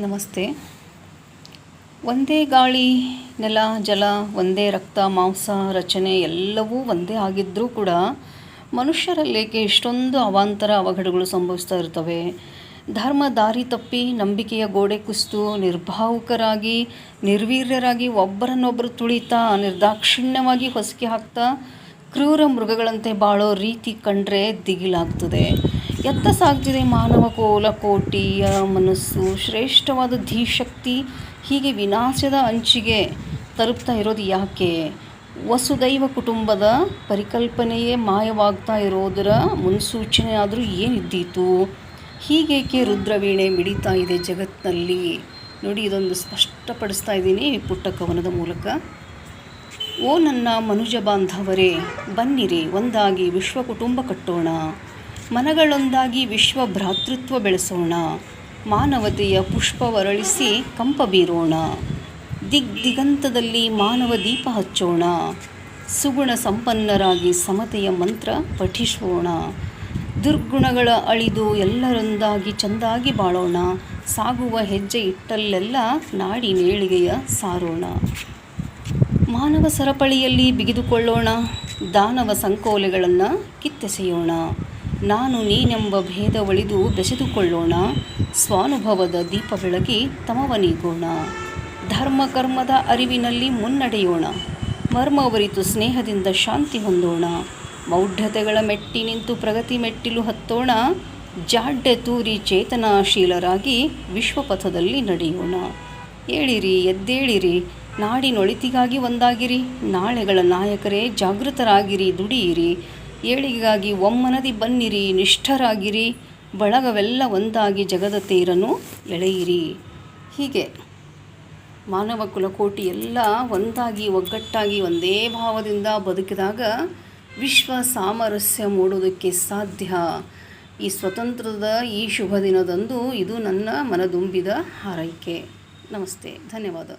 ನಮಸ್ತೆ. ಒಂದೇ ಗಾಳಿ, ನೆಲ, ಜಲ, ಒಂದೇ ರಕ್ತ, ಮಾಂಸ, ರಚನೆ ಎಲ್ಲವೂ ಒಂದೇ ಆಗಿದ್ದರೂ ಕೂಡ ಮನುಷ್ಯರಲ್ಲೇಕೆ ಇಷ್ಟೊಂದು ಅವಾಂತರ ಅವಘಡಗಳು ಸಂಭವಿಸ್ತಾ ಇರ್ತವೆ? ಧರ್ಮ ದಾರಿ ತಪ್ಪಿ ನಂಬಿಕೆಯ ಗೋಡೆ ಕುಸಿತು ನಿರ್ಭಾವುಕರಾಗಿ, ನಿರ್ವೀರ್ಯರಾಗಿ ಒಬ್ಬರನ್ನೊಬ್ಬರು ತುಳಿತಾ, ನಿರ್ದಾಕ್ಷಿಣ್ಯವಾಗಿ ಹೊಸಕಿ ಹಾಕ್ತಾ, ಕ್ರೂರ ಮೃಗಗಳಂತೆ ಬಾಳೋ ರೀತಿ ಕಂಡ್ರೆ ದಿಗಿಲಾಗ್ತದೆ. ಎತ್ತ ಸಾಗ್ತಿದೆ ಮಾನವ ಕೋಲ ಕೋಟಿಯ ಮನಸ್ಸು. ಶ್ರೇಷ್ಠವಾದ ಧೀಶಕ್ತಿ ಹೀಗೆ ವಿನಾಶದ ಅಂಚಿಗೆ ತಲುಪ್ತಾ ಇರೋದು ಯಾಕೆ? ವಸುದೈವ ಕುಟುಂಬದ ಪರಿಕಲ್ಪನೆಯೇ ಮಾಯವಾಗ್ತಾ ಇರೋದರ ಮುನ್ಸೂಚನೆ ಆದರೂ ಏನಿದ್ದೀತು? ಹೀಗೇಕೆ ರುದ್ರವೀಣೆ ಮಿಡಿತಾ ಇದೆ ಜಗತ್ತಿನಲ್ಲಿ ನೋಡಿ, ಇದೊಂದು ಸ್ಪಷ್ಟಪಡಿಸ್ತಾ ಇದ್ದೀನಿ ಪುಟ್ಟ ಕವನದ ಮೂಲಕ. ಓ ನನ್ನ ಮನುಜ ಬಾಂಧವರೇ, ಬನ್ನಿರಿ, ಒಂದಾಗಿ ವಿಶ್ವ ಕುಟುಂಬ ಕಟ್ಟೋಣ. ಮನಗಳೊಂದಾಗಿ ವಿಶ್ವ ಭ್ರಾತೃತ್ವ ಬೆಳೆಸೋಣ. ಮಾನವತೆಯ ಪುಷ್ಪವರಳಿಸಿ ಕಂಪ ಬೀರೋಣ. ದಿಗ್ ದಿಗಂತದಲ್ಲಿ ಮಾನವ ದೀಪ ಹಚ್ಚೋಣ. ಸುಗುಣ ಸಂಪನ್ನರಾಗಿ ಸಮತೆಯ ಮಂತ್ರ ಪಠಿಸೋಣ. ದುರ್ಗುಣಗಳ ಅಳಿದು ಎಲ್ಲರೊಂದಾಗಿ ಚಂದಾಗಿ ಬಾಳೋಣ. ಸಾಗುವ ಹೆಜ್ಜೆ ಇಟ್ಟಲ್ಲೆಲ್ಲ ನಾಡಿ ನೇಳಿಗೆಯ ಸಾರೋಣ. ಮಾನವ ಸರಪಳಿಯಲ್ಲಿ ಬಿಗಿದುಕೊಳ್ಳೋಣ. ದಾನವ ಸಂಕೋಲೆಗಳನ್ನು ಕಿತ್ತೆಸೆಯೋಣ. ನಾನು ನೀನೆಂಬ ಭೇದ ಒಳಿದು ಬೆಸೆದುಕೊಳ್ಳೋಣ. ಸ್ವಾನುಭವದ ದೀಪ ಬೆಳಗಿ ತಮವ ನೀಗೋಣ ಧರ್ಮ ಕರ್ಮದ ಅರಿವಿನಲ್ಲಿ ಮುನ್ನಡೆಯೋಣ. ಮರ್ಮವರಿತು ಸ್ನೇಹದಿಂದ ಶಾಂತಿ ಹೊಂದೋಣ. ಮೌಢ್ಯತೆಗಳ ಮೆಟ್ಟಿ ನಿಂತು ಪ್ರಗತಿ ಮೆಟ್ಟಿಲು ಹತ್ತೋಣ. ಜಾಡ್ಯ ತೂರಿ ಚೇತನಾಶೀಲರಾಗಿ ವಿಶ್ವಪಥದಲ್ಲಿ ನಡೆಯೋಣ. ಏಳಿರಿ, ಎದ್ದೇಳಿರಿ. ನಾಡಿನೊಳಿತಿಗಾಗಿ ಒಂದಾಗಿರಿ. ನಾಳೆಗಳ ನಾಯಕರೇ ಜಾಗೃತರಾಗಿರಿ, ದುಡಿಯಿರಿ. ಏಳಿಗೆಗಾಗಿ ಒಮ್ಮನದಿ ಬನ್ನಿರಿ, ನಿಷ್ಠರಾಗಿರಿ, ಬಳಗವೆಲ್ಲ ಒಂದಾಗಿ ಜಗದ ತೇರನ್ನು ಎಳೆಯಿರಿ. ಹೀಗೆ ಮಾನವ ಕುಲಕೋಟಿ ಎಲ್ಲ ಒಂದಾಗಿ, ಒಗ್ಗಟ್ಟಾಗಿ, ಒಂದೇ ಭಾವದಿಂದ ಬದುಕಿದಾಗ ವಿಶ್ವ ಸಾಮರಸ್ಯ ಮೂಡೋದಕ್ಕೆ ಸಾಧ್ಯ. ಈ ಸ್ವತಂತ್ರದ ಈ ಶುಭ ದಿನದಂದು ಇದು ನನ್ನ ಮನದುಂಬಿದ ಹಾರೈಕೆ. ನಮಸ್ತೆ, ಧನ್ಯವಾದ.